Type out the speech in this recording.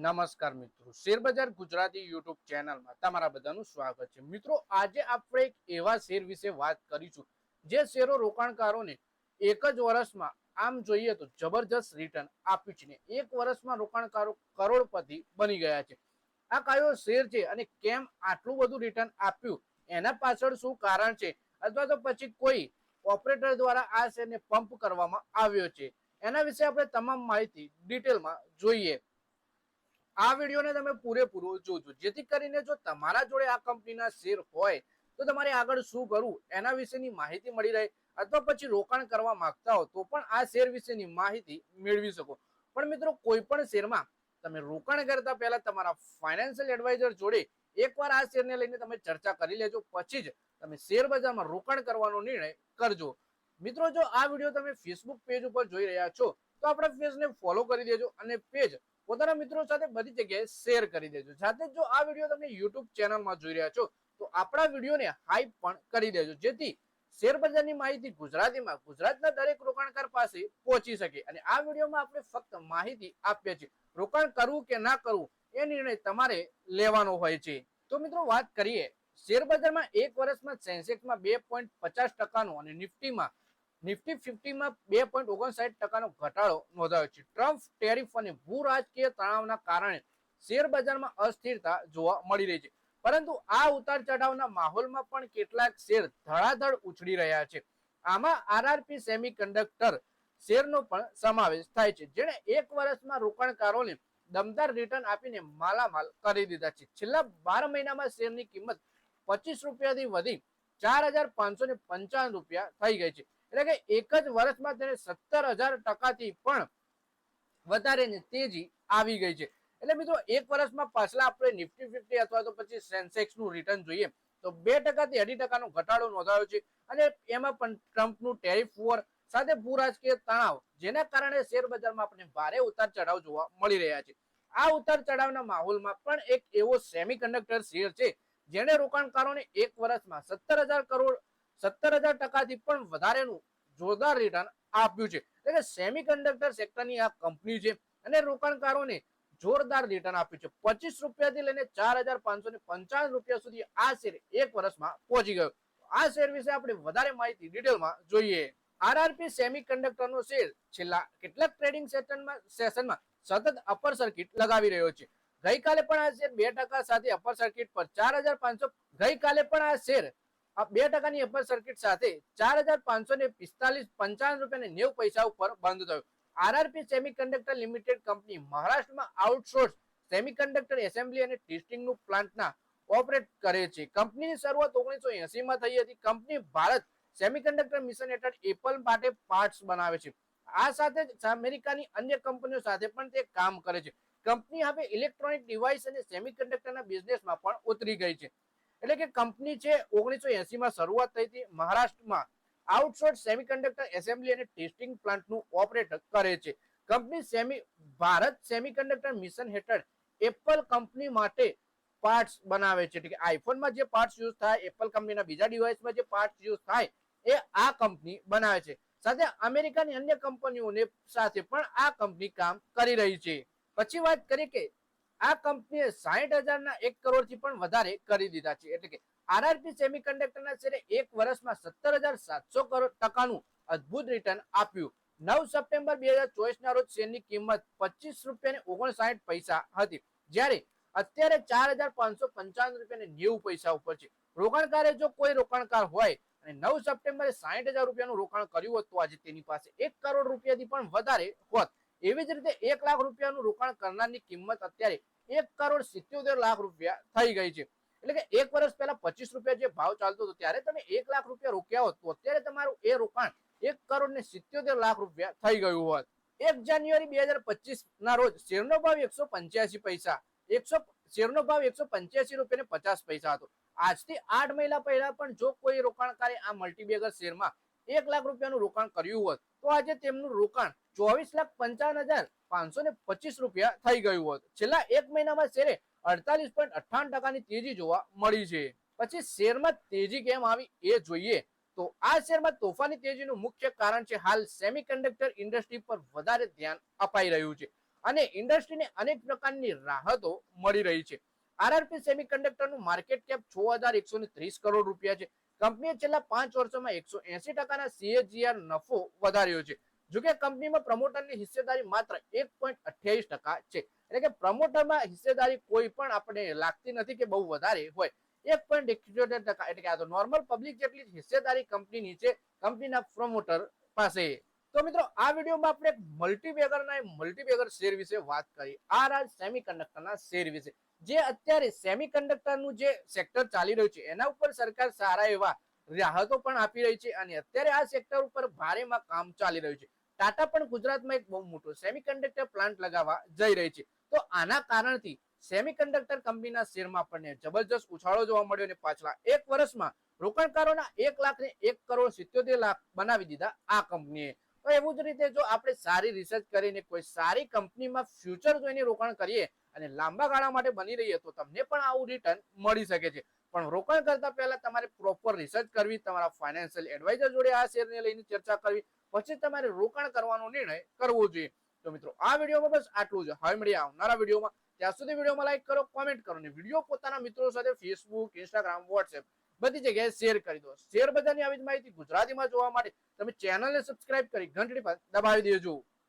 નમસ્કાર મિત્રો. શેરબજાર ગુજરાતી યુટ્યુબ ચેનલમાં તમારા બધાનું સ્વાગત છે. મિત્રો, આજે આપણે એક એવા શેર વિશે વાત કરીશું, જે શેરો રોકાણકારોને એક જ વર્ષમાં, આમ જોઈએ તો જબરજસ્ત રિટર્ન આપ્યું છે ને એક વર્ષમાં રોકાણકારો કરોડપતિ બની ગયા છે. આ કયો શેર છે અને કેમ આટલું બધું રિટર્ન આપ્યું? એના પાછળ શું કારણ છે? અથવા તો પછી કોઈ ઓપરેટર દ્વારા આ શેરને પંપ કરવામાં આવ્યો છે? એના વિશે આપણે તમામ માહિતી ડિટેલમાં જોઈએ. આ વિડીયોને તમે પૂરેપૂરો જોજો. જેથી કરીને જો તમારા જોડે આ કંપનીના શેર હોય, તો તમારે આગળ શું કરવું, એના વિશેની માહિતી મળી રહે. અથવા પછી રોકાણ કરવા માંગતા હો, તો પણ આ શેર વિશેની માહિતી મેળવી શકો. પણ મિત્રો, કોઈ પણ શેરમાં તમે રોકાણ કરતા પહેલા તમારા ફાઇનાન્શિયલ એડવાઇઝર જોડે એકવાર આ શેરને લઈને તમે ચર્ચા કરી લેજો. પછી જ તમે શેર બજારમાં રોકાણ કરવાનો નિર્ણય કરજો. મિત્રો, જો આ વીડિયો તમે ફેસબુક પેજ ઉપર જોઈ રહ્યા છો, તો આપણા પેજને ફોલો કરી દેજો અને પેજ પોતાના મિત્રો સાથે બધી જગ્યાએ શેર કરી દેજો. સાથે જો આ વીડિયો તમે યુટ્યુબ ચેનલમાં જોઈ રહ્યા છો, તો આપણા વિડીયોને હાઈપ પણ કરી દેજો. જેથી શેરબજારની માહિતી ગુજરાતીમાં, ગુજરાતના દરેક રોકાણકાર પાસે પહોંચી શકે. અને આ વિડીયોમાં આપણે ફક્ત માહિતી આપીએ છીએ. રોકાણ કરવું કે ના કરવું, એ નિર્ણય તમારે લેવાનો હોય છે. તો મિત્રો વાત કરીએ શેરબજારમાં એક વર્ષમાં સેન્સેક્સમાં બે પોઈન્ટ પચાસ ટકાનો અને નિફ્ટીમાં નિફ્ટી ફિફ્ટીમાં બે પોઈન્ટ ઓગણસાઠ ટકાનો ઘટાડો નોંધાયો છે. ટ્રમ્પ ટેરિફ અને ભૂ તણાવના કારણે શેર બજારમાં અસ્થિરતા જોવા મળી રહી છે. પરંતુ આ ઉતાર ચઢાવના માહોલમાં પણ કેટલાક શેર ધડાધડ ઉછળી રહ્યા છે. આમાં આરઆરપી સેમી કન્ડક્ટર શેરનો પણ સમાવેશ થાય છે, જેણે એક વર્ષમાં રોકાણકારોને દમદાર રિટર્ન આપીને માલામાલ કરી દીધા છે. છેલ્લા બાર મહિનામાં શેરની કિંમત પચીસ રૂપિયાથી વધી ચાર હજાર પાંચસો ને પંચાવન રૂપિયા થઈ ગઈ છે. એટલે કે એક જ વર્ષમાં તેને સત્તર હજાર ટકાથી પણ વધારે તેજી આવી ગઈ છે. એટલે મિત્રો, એક વર્ષમાં પાછલા આપણે નિફ્ટી ફિફ્ટી અથવા તો પછી સેન્સેક્સનું રિટર્ન જોઈએ, તો બે ટકાથી અઢી ટકાનો ઘટાડો નોંધાયો છે. અને એમાં પણ ટ્રમ્પનું ટેરિફ વોર સાથે ભૂરાજકીય તણાવ, જેના કારણે શેર બજારમાં આપણને ભારે ઉતાર ચઢાવ જોવા મળી રહ્યા છે. આ ઉતાર ચઢાવના માહોલમાં પણ એક એવો સેમિકન્ડક્ટર શેર છે જેને રોકાણકારોને એક વર્ષમાં સત્તર હજાર કરોડ, સત્તર હજાર ટકાથી પણ વધારેનું જોરદાર રિટર્ન આપ્યું છે. એટલે કે સેમી સેક્ટરની આ કંપની છે અને રોકાણકારોને જોરદાર રિટર્ન આપ્યું છે. પચીસ રૂપિયાથી લઈને ચાર હજાર રૂપિયા સુધી આ શેર એક વર્ષમાં પહોંચી ગયો. આ શેર વિશે આપણે વધારે માહિતી ડિટેલમાં જોઈએ. આરઆરપી સેમી કંડક્ટરનો શેર છેલ્લા કેટલાક ટ્રેડિંગ સેશનમાં સેશનમાં સતત અપર સર્કિટ લગાવી રહ્યો છે. ગઈકાલે પણ આ શેર બે ટકા સાથે અપર સર્કિટ પર ચાર હજાર પાંચસો, ગઈકાલે પણ આ શેર આ બે ટકાની અપર સર્કિટ સાથે ચાર હજાર પાંચસો ને પિસ્તાલીસ પંચાવન રૂપિયા નેવું પૈસા ઉપર બંધ થયો. આરઆરપી સેમિકન્ડક્ટર લિમિટેડ કંપની મહારાષ્ટ્રમાં આઉટસોર્સ સેમિકન્ડક્ટર એસેમ્બલી અને ટેસ્ટિંગનું પ્લાન્ટના ઓપરેટ કરે છે. કંપનીની શરૂઆત ઓગણીસો એસી માં થઈ હતી. કંપની ભારત સેમિકન્ડક્ટર મિશન હેઠળ એપલ માટે પાર્ટ્સ બનાવે છે. આ સાથે જ અમેરિકાની અન્ય કંપનીઓ સાથે પણ તે કામ કરે છે. કંપની હવે ઇલેક્ટ્રોનિક ડિવાઇસ અને સેમિકન્ડક્ટરના બિઝનેસમાં પણ ઉતરી ગઈ છે. એટલે કે કંપની છે ઓગણીસો એસીમાં શરૂઆત થઈ હતી. મહારાષ્ટ્રમાં આઉટસોર્સ સેમિકન્ડક્ટર એસેમ્બલી અને ટેસ્ટિંગ પ્લાન્ટનું ઓપરેટ કરે છે. Company semi, Bharat semiconductor mission હેઠળ એપલ કંપની માટે પાર્ટ્સ બનાવે છે. એટલે કે આઈફોનમાં જે પાર્ટ્સ યુઝ થાય, એપલ કંપનીના બીજા ડિવાઇસમાં જે પાર્ટ્સ યુઝ થાય, એ આ કંપની બનાવે છે. સાથે અમેરિકાની અન્ય કંપનીઓને સાથે પણ આ કંપની કામ કરી રહી છે. પછી વાત કરીએ કે આ કંપનીએ સાહીઠ હજારના એક કરોડથી પણ વધારે કરી દીધા છે. એટલે કે આરઆરપી સેમિકન્ડક્ટરના શેરે એક વર્ષમાં સત્તર હજાર સાતસો કરોડ ટકાનું અદ્ભુત રિટર્ન આપ્યું. નવ સપ્ટેમ્બર બે હજાર ચોવીસના રોજ શેરની કિંમત પચીસ રૂપિયા ઓગણસાઠ પૈસા હતી. જ્યારે અત્યારે ચાર હજાર પાંચસો પંચાવન રૂપિયા નેવું પૈસા ઉપર છે. રોકાણકારે જો કોઈ રોકાણકાર હોય અને નવ સપ્ટેમ્બરે સાહીઠ હજાર રૂપિયાનું રોકાણ કર્યું હોત તો આજે તેની પાસે એક કરોડ રૂપિયાથી પણ વધારે હોત. એવી જ રીતે એક લાખ રૂપિયાનું રોકાણ કરનારની કિંમત અત્યારે એક કરોડ સિત્યોતેર લાખ રૂપિયા થઈ ગઈ છે. એટલે કે એક વર્ષ પહેલા પચીસ રૂપિયા જે ભાવ ચાલતો હતો, ત્યારે તમે એક લાખ રૂપિયા રોક્યા હોત, તો અત્યારે તમારું એ રોકાણ એક કરોડ ને સિત્યોતેર લાખ રૂપિયા થઈ ગયું હોત. એક જાન્યુઆરી બે હજાર પચીસ ના રોજ શેરનો ભાવ એકસો પંચ્યાસી પૈસા, એકસો શેરનો ભાવ એકસો પંચ્યાસી રૂપિયા ને પચાસ પૈસા હતો. આજથી આઠ મહિના પહેલા પણ જો કોઈ રોકાણકારે આ મલ્ટીબેગર શેરમાં એક લાખ રૂપિયાનું રોકાણ કર્યું હોત, તો આજે તેમનું રોકાણ ચોવીસ લાખ પંચાવન હજાર પાંચસો ને પચીસ રૂપિયા થઈ ગયું હતું. છેલ્લા એક મહિનામાં શેરે અડતાલીસ પોઈન્ટ અઠ્ઠાવન ટકાની તેજી જોવા મળી છે. પછી શેરમાં તેજી કેમ આવી એ જોઈએ. તો આ શેરમાં તોફાની તેજીનું મુખ્ય કારણ છે હાલ સેમિકન્ડક્ટર ઇન્ડસ્ટ્રી પર વધારે ધ્યાન અપાઈ રહ્યું છે અને ઇન્ડસ્ટ્રીને અનેક પ્રકારની રાહતો મળી રહી છે. આરઆરપી સેમિકન્ડક્ટરનું માર્કેટ કેપ છ હજાર એકસો ત્રીસ કરોડ રૂપિયા છે. કંપનીએ છેલ્લા પાંચ વર્ષોમાં એકસો એસી ટકાના સીએજીઆર નફો વધાર્યો છે. જોકે કંપનીમાં પ્રમોટરની હિસ્સેદારી માત્ર એક છે. એટલે કે પ્રમોટરમાં હિસ્સેદારી કોઈ પણ આપણે લાગતી નથી કે બહુ વધારે હોય. એક પોઈન્ટ એક્યોતેર ટકા એટલે કે આ તો નોર્મલ પબ્લિક જેટલી હિસ્સેદારી કંપનીની છે, કંપનીના પ્રમોટર પાસે. તો મિત્રો, આ વિડીયોમાં આપણે મલ્ટીબેગરના મલ્ટીબેગર શેર વિશે વાત કરી. આ રાજ સેમિકન્ડક્ટરના શેર વિશે. જે અત્યારે સેમિકન્ડક્ટરનું જે સેક્ટર ચાલી રહ્યું છે, એના ઉપર સરકાર સારા એવા રાહતો પણ આપી રહી છે અને અત્યારે આ સેક્ટર ઉપર ભારેમાં કામ ચાલી રહ્યું છે. ટાટા પણ ગુજરાતમાં એક બહુ મોટો સેમિકન્ડક્ટર પ્લાન્ટ લગાવવા જઈ રહી છે. તો આના કારણથી સેમિકન્ડક્ટર કંપનીના શેરમાં આપણને જબરજસ્ત ઉછાળો જોવા મળ્યો અને પાછલા એક વર્ષમાં રોકાણકારોના એક લાખ ને એક કરોડ સિત્યોતેર લાખ બનાવી દીધા આ કંપનીએ તો એવું જ રીતે જો આપણે સારી રિસર્ચ કરીને કોઈ સારી કંપનીમાં ફ્યુચર જોઈને રોકાણ કરીએ અને લાંબા ગાળા માટે બની રહીએ તો તમને પણ આવું રિટર્ન મળી શકે છે. પણ રોકાણ કરતા પહેલા તમારે પ્રોપર રિસર્ચ કરવી, તમારા ફાઇનાન્શિયલ એડવાઇઝર જોડે આ શેરને લઈને ચર્ચા કરવી પછી તમારે રોકાણ કરવાનો નિર્ણય કરવો જોઈએ. તો મિત્રો, આ વિડીયોમાં બસ આટલું જ. હવે મળીએ આવનારા વિડીયોમાં. ત્યાં સુધી વિડીયોમાં લાઈક કરો કોમેન્ટ કરો અને વીડિયો પોતાના મિત્રો સાથે ફેસબુક ઇન્સ્ટાગ્રામ વોટ્સએપ બધી જગ્યાએ શેર કરી દો. શેર બજારની આવી માહિતી ગુજરાતીમાં જોવા માટે. તમે ચેનલને સબસ્ક્રાઇબ કરી ઘંટડી પર દબાવી દેજો.